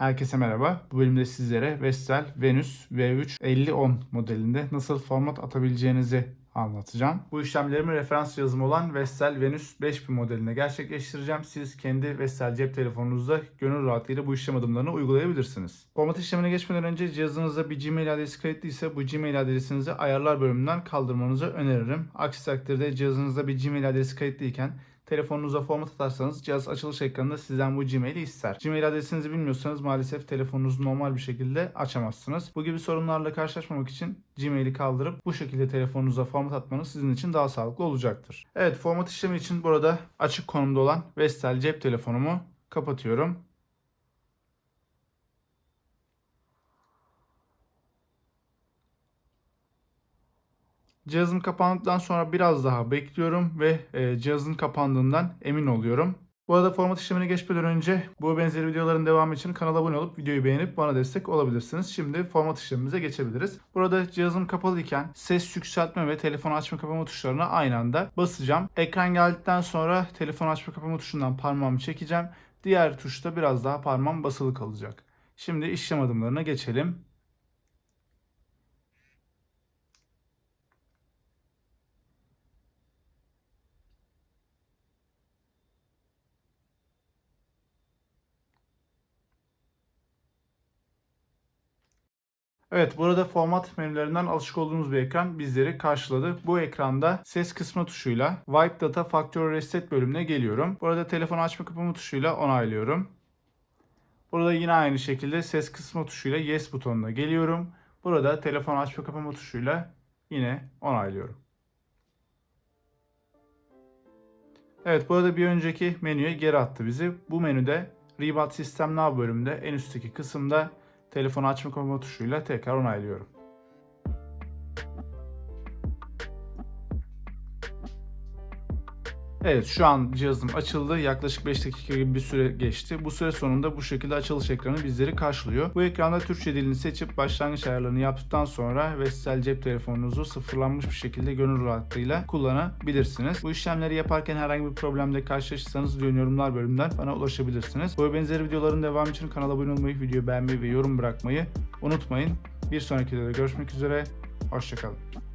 Herkese merhaba. Bu bölümde sizlere Vestel Venus V3 5010 modelinde nasıl format atabileceğinizi anlatacağım. Bu işlemlerimi referans yazımı olan Vestel Venus 5000 modeline gerçekleştireceğim. Siz kendi Vestel cep telefonunuzda gönül rahatlığıyla bu işlem adımlarını uygulayabilirsiniz. Format işlemine geçmeden önce cihazınızda bir Gmail adresi kayıtlıysa bu Gmail adresinizi ayarlar bölümünden kaldırmanızı öneririm. Aksi takdirde cihazınızda bir Gmail adresi kayıtlıyken telefonunuza format atarsanız cihaz açılış ekranında sizden bu Gmail'i ister. Gmail adresinizi bilmiyorsanız maalesef telefonunuzu normal bir şekilde açamazsınız. Bu gibi sorunlarla karşılaşmamak için Gmail'i kaldırıp bu şekilde telefonunuza format atmanız sizin için daha sağlıklı olacaktır. Evet format işlemi için burada açık konumda olan Vestel cep telefonumu kapatıyorum. Cihazım kapandıktan sonra biraz daha bekliyorum ve e, cihazın kapandığından emin oluyorum. Bu arada format işlemine geçmeden önce bu benzeri videoların devamı için kanala abone olup videoyu beğenip bana destek olabilirsiniz. Şimdi format işlemimize geçebiliriz. Burada cihazım kapalı iken ses yükseltme ve telefon açma kapama tuşlarına aynı anda basacağım. Ekran geldikten sonra telefon açma kapama tuşundan parmağımı çekeceğim. Diğer tuşta biraz daha parmağım basılı kalacak. Şimdi işlem adımlarına geçelim. Evet burada format menülerinden alışık olduğumuz bir ekran bizleri karşıladı. Bu ekranda ses kısma tuşuyla Wipe Data Factory Reset bölümüne geliyorum. Burada telefon açma kapama tuşuyla onaylıyorum. Burada yine aynı şekilde ses kısma tuşuyla Yes butonuna geliyorum. Burada telefon açma kapama tuşuyla yine onaylıyorum. Evet burada bir önceki menüye geri attı bizi. Bu menüde Reboot System Now bölümünde en üstteki kısımda telefonu açma kapama tuşuyla tekrar onaylıyorum. Evet şu an cihazım açıldı. Yaklaşık 5 dakika gibi bir süre geçti. Bu süre sonunda bu şekilde açılış ekranı bizleri karşılıyor. Bu ekranda Türkçe dilini seçip başlangıç ayarlarını yaptıktan sonra Vestel cep telefonunuzu sıfırlanmış bir şekilde gönül rahatlığıyla kullanabilirsiniz. Bu işlemleri yaparken herhangi bir problemle karşılaşırsanız lütfen yorumlar bölümünden bana ulaşabilirsiniz. Bu benzeri videoların devamı için kanala abone olmayı, videoyu beğenmeyi ve yorum bırakmayı unutmayın. Bir sonraki videoda görüşmek üzere. Hoşçakalın.